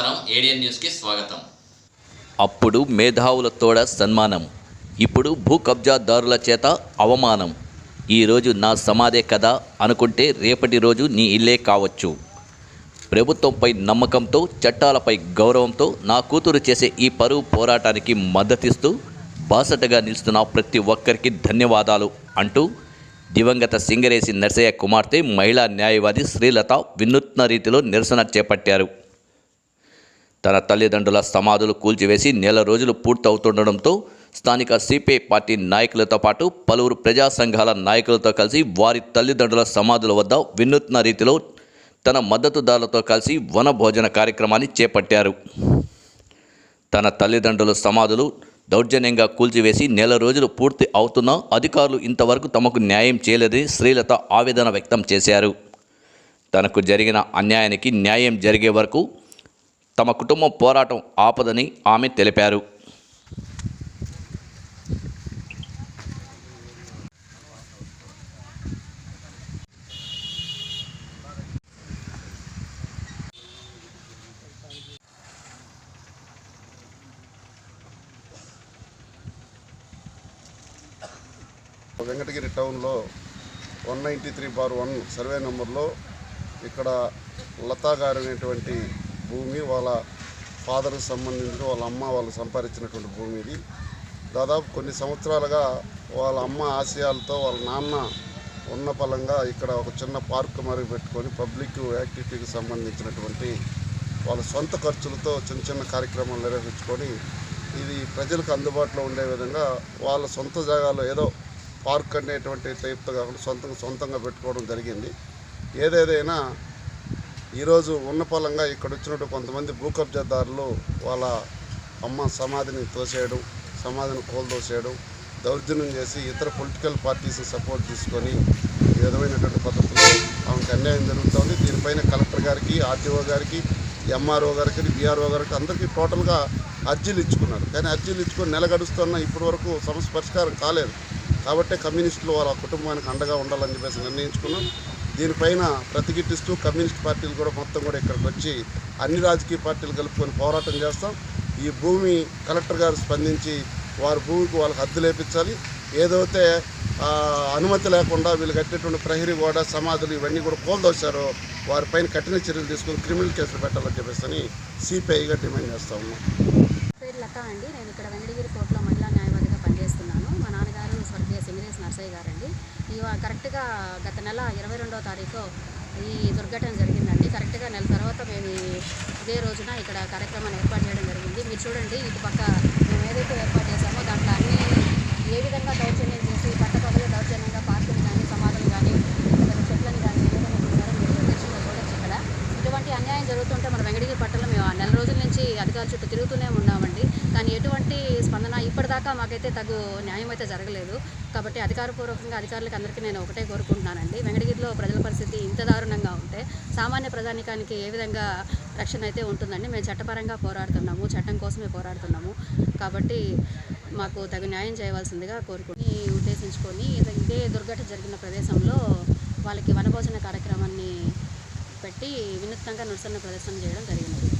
నమస్కారం. ఏడియన్ న్యూస్కి స్వాగతం. అప్పుడు మేధావుల తోడ సన్మానం. ఇప్పుడు భూ కబ్జాదారుల చేత అవమానం. ఈరోజు నా సమాధే కదా అనుకుంటే రేపటి రోజు నీ ఇల్లే కావచ్చు. ప్రభుత్వంపై నమ్మకంతో చట్టాలపై గౌరవంతో నా కూతురు చేసే ఈ పరువు పోరాటానికి మద్దతిస్తూ బాసటగా నిలుస్తున్న ప్రతి ఒక్కరికి ధన్యవాదాలు అంటూ దివంగత సింగరేసి నర్సయ్య కుమార్తె మహిళా న్యాయవాది శ్రీలత వినూత్న రీతిలో నిరసన చేపట్టారు. తన తల్లిదండ్రుల సమాధులు కూల్చివేసి నెల రోజులు పూర్తవుతుండడంతో స్థానిక సిపిఐ పార్టీ నాయకులతో పాటు పలువురు ప్రజా సంఘాల నాయకులతో కలిసి వారి తల్లిదండ్రుల సమాధుల వద్ద వినూత్న రీతిలో తన మద్దతుదారులతో కలిసి వనభోజన కార్యక్రమాన్ని చేపట్టారు. తన తల్లిదండ్రుల సమాధులు దౌర్జన్యంగా కూల్చివేసి నెల రోజులు పూర్తి అవుతున్నా అధికారులు ఇంతవరకు తమకు న్యాయం చేయలేదని శ్రీలత ఆవేదన వ్యక్తం చేశారు. తనకు జరిగిన అన్యాయానికి న్యాయం జరిగే వరకు తమ కుటుంబం పోరాటం ఆపదని ఆమె తెలిపారు. వెంకటగిరి టౌన్లో one ninety three bar one survey నెంబర్లో ఇక్కడ లతా గారు అనేటువంటి భూమి వాళ్ళ ఫాదర్కి సంబంధించిన వాళ్ళ అమ్మ వాళ్ళు సంపాదించినటువంటి భూమి ఇది. దాదాపు కొన్ని సంవత్సరాలుగా వాళ్ళ అమ్మ ఆశయాలతో వాళ్ళ నాన్న ఉన్న పలంగా ఇక్కడ ఒక చిన్న పార్క్ మరి పెట్టుకొని పబ్లిక్ యాక్టివిటీకి సంబంధించినటువంటి వాళ్ళ సొంత ఖర్చులతో చిన్న చిన్న కార్యక్రమాలు నిర్వహించుకొని ఇది ప్రజలకు అందుబాటులో ఉండే విధంగా వాళ్ళ సొంత జాగాలో ఏదో పార్క్ అనేటువంటి టైప్తో కాకుండా సొంతంగా సొంతంగా పెట్టుకోవడం జరిగింది. ఏదేదైనా ఈరోజు ఉన్న పొలంగా ఇక్కడ వచ్చినట్టు కొంతమంది భూ కబ్జాదారులు వాళ్ళ అమ్మ సమాధిని తోసేయడం సమాధిని కోల్దోసేయడం దౌర్జన్యం చేసి ఇతర పొలిటికల్ పార్టీస్ సపోర్ట్ తీసుకొని ఈ విధమైనటువంటి పద్ధతిలో ఆమెకు అన్యాయం జరుగుతుంది. దీనిపైన కలెక్టర్ గారికి ఆర్టీఓ గారికి ఎంఆర్ఓ గారికి బీఆర్ఓ గారికి అందరికీ టోటల్గా అర్జీలు ఇచ్చుకున్నారు. కానీ అర్జీలు ఇచ్చుకొని నెల గడుస్తున్న ఇప్పటి వరకు సమస్య పరిష్కారం కాలేదు. కాబట్టే కమ్యూనిస్టులు వాళ్ళ కుటుంబానికి అండగా ఉండాలని చెప్పేసి నిర్ణయించుకున్నాం. దీనిపైన ప్రతిఘటిస్తూ కమ్యూనిస్ట్ పార్టీలు కూడా మొత్తం కూడా ఇక్కడికి వచ్చి అన్ని రాజకీయ పార్టీలు కలుపుకొని పోరాటం చేస్తాం. ఈ భూమి కలెక్టర్ గారు స్పందించి వారి భూమికి వాళ్ళకి హద్దు లేపించాలి. ఏదైతే అనుమతి లేకుండా వీళ్ళు కట్టేటువంటి ప్రహరీ గోడ సమాధులు ఇవన్నీ కూడా కోల్దోశారో వారిపైన కఠిన చర్యలు తీసుకొని క్రిమినల్ కేసులు పెట్టాలని చెప్పేసి అని సిపిఐగా డిమాండ్ చేస్తా ఉన్నాం. పేరు లత అండి. నేను ఇక్కడ వెంకటగిరి కోర్టులో మహిళా న్యాయవాదిగా పనిచేస్తున్నాను. మా నాన్నగారు స్వర్గీయ సింగరేశ్ నర్సయ్య గారండి. ఇవ కరెక్ట్గా గత నెల ఇరవై రెండవ తారీఖు ఈ దుర్ఘటన జరిగిందండి. కరెక్ట్గా నెల తర్వాత మేము ఇదే రోజున ఇక్కడ కార్యక్రమాన్ని ఏర్పాటు చేయడం జరిగింది. మీరు చూడండి ఇటు పక్క మేము ఏదైతే ఏర్పాటు చేశామో దాంట్లో అన్ని ఏ విధంగా దౌర్జన్యం చేసి పట్టపగలు దౌర్జన్యంగా పార్కులు కానీ సమాధులు కానీ చెట్లను కానీ ఏ విధంగా చేశారో మీరు ప్రత్యక్షంగా చూడొచ్చు ఇక్కడ. ఇటువంటి అన్యాయం జరుగుతుంటే మన వెంకటగిరి పట్టణంలో మేము ఆ నెల రోజుల నుంచి అధికారుల చుట్టూ తిరుగుతూనే ఉన్నామండి. కానీ ఎటువంటి స్పందన ఇప్పటిదాకా మాకైతే తగు న్యాయం అయితే జరగలేదు. కాబట్టి అధికారపూర్వకంగా అధికారులకు అందరికీ నేను ఒకటే కోరుకుంటున్నానండి. వెంకటగిరిలో ప్రజల పరిస్థితి ఇంత దారుణంగా ఉంటే సామాన్య ప్రజానికానికి ఏ విధంగా రక్షణ అయితే ఉంటుందండి? మేము చట్టపరంగా పోరాడుతున్నాము చట్టం కోసమే పోరాడుతున్నాము. కాబట్టి మాకు తగు న్యాయం చేయవలసిందిగా కోరుకుని ఉద్దేశించుకొని ఇద- ఇదే దుర్ఘటన జరిగిన ప్రదేశంలో వాళ్ళకి వనభోజన కార్యక్రమాన్ని పెట్టి వినూత్నంగా నిరసన ప్రదర్శన చేయడం జరిగింది.